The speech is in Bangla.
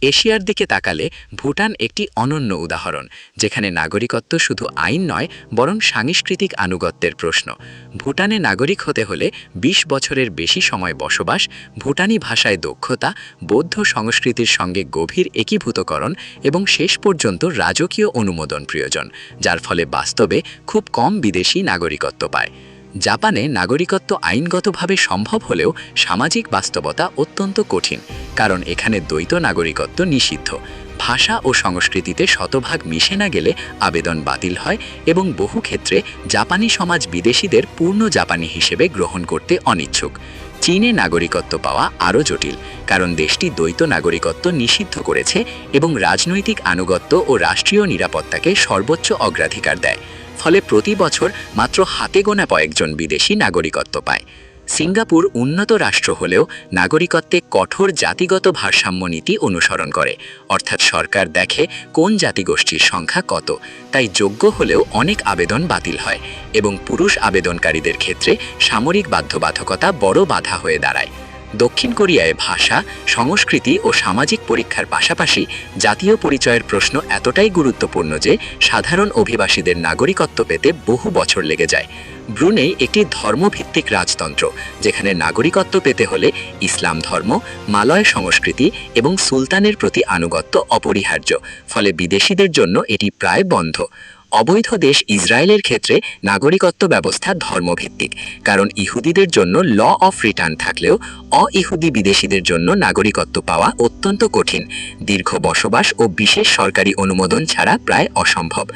এশিয়ার দিকে তাকালে ভুটান একটি অনন্য উদাহরণ, যেখানে নাগরিকত্ব শুধু আইন নয়, বরং সাংস্কৃতিক আনুগত্যের প্রশ্ন। ভুটানে নাগরিক হতে হলে ২০ বছরের বেশি সময় বসবাস, ভুটানি ভাষায় দক্ষতা, বৌদ্ধ সংস্কৃতির সঙ্গে গভীর একীভূতকরণ এবং শেষ পর্যন্ত রাজকীয় অনুমোদন প্রয়োজন, যার ফলে বাস্তবে খুব কম বিদেশি নাগরিকত্ব পায়। জাপানে নাগরিকত্ব আইনগতভাবে সম্ভব হলেও সামাজিক বাস্তবতা অত্যন্ত কঠিন। কারণ এখানে দ্বৈত নাগরিকত্ব নিষিদ্ধ। ভাষা ও সংস্কৃতিতে শতভাগ মিশে না গেলে আবেদন বাতিল হয় এবং বহু ক্ষেত্রে জাপানি সমাজ বিদেশিদের পূর্ণ জাপানি হিসেবে গ্রহণ করতে অনিচ্ছুক। চীনে নাগরিকত্ব পাওয়া আরও জটিল, কারণ দেশটি দ্বৈত নাগরিকত্ব নিষিদ্ধ করেছে এবং রাজনৈতিক আনুগত্য ও রাষ্ট্রীয় নিরাপত্তাকে সর্বোচ্চ অগ্রাধিকার দেয়। ফলে প্রতি বছর মাত্র হাতে গোনা কয়েকজন বিদেশি নাগরিকত্ব পায়। সিঙ্গাপুর উন্নত রাষ্ট্র হলেও নাগরিকত্বে কঠোর জাতিগত ভারসাম্য নীতি অনুসরণ করে। অর্থাৎ সরকার দেখে কোন জাতিগোষ্ঠীর সংখ্যা কত, তাই যোগ্য হলেও অনেক আবেদন বাতিল হয় এবং পুরুষ আবেদনকারীদের ক্ষেত্রে সামরিক বাধ্যবাধকতা বড় বাধা হয়ে দাঁড়ায়। দক্ষিণ কোরিয়ায় ভাষা, সংস্কৃতি ও সামাজিক পরীক্ষার পাশাপাশি জাতীয় পরিচয়ের প্রশ্ন এতটাই গুরুত্বপূর্ণ যে সাধারণ অভিবাসীদের নাগরিকত্ব পেতে বহু বছর লেগে যায়। ব্রুনেই একটি ধর্মভিত্তিক রাজতন্ত্র, যেখানে নাগরিকত্ব পেতে হলে ইসলাম ধর্ম, মালয় সংস্কৃতি এবং সুলতানের প্রতি আনুগত্য অপরিহার্য, ফলে বিদেশিদের জন্য এটি প্রায় বন্ধ। অবৈধ দেশ ইসরায়েলের ক্ষেত্রে নাগরিকত্ব ব্যবস্থা ধর্মভিত্তিক, কারণ ইহুদিদের জন্য ল অফ রিটার্ন থাকলেও অ-ইহুদি বিদেশিদের জন্য নাগরিকত্ব পাওয়া অত্যন্ত কঠিন। দীর্ঘ বসবাস ও বিশেষ সরকারি অনুমোদন ছাড়া প্রায় অসম্ভব।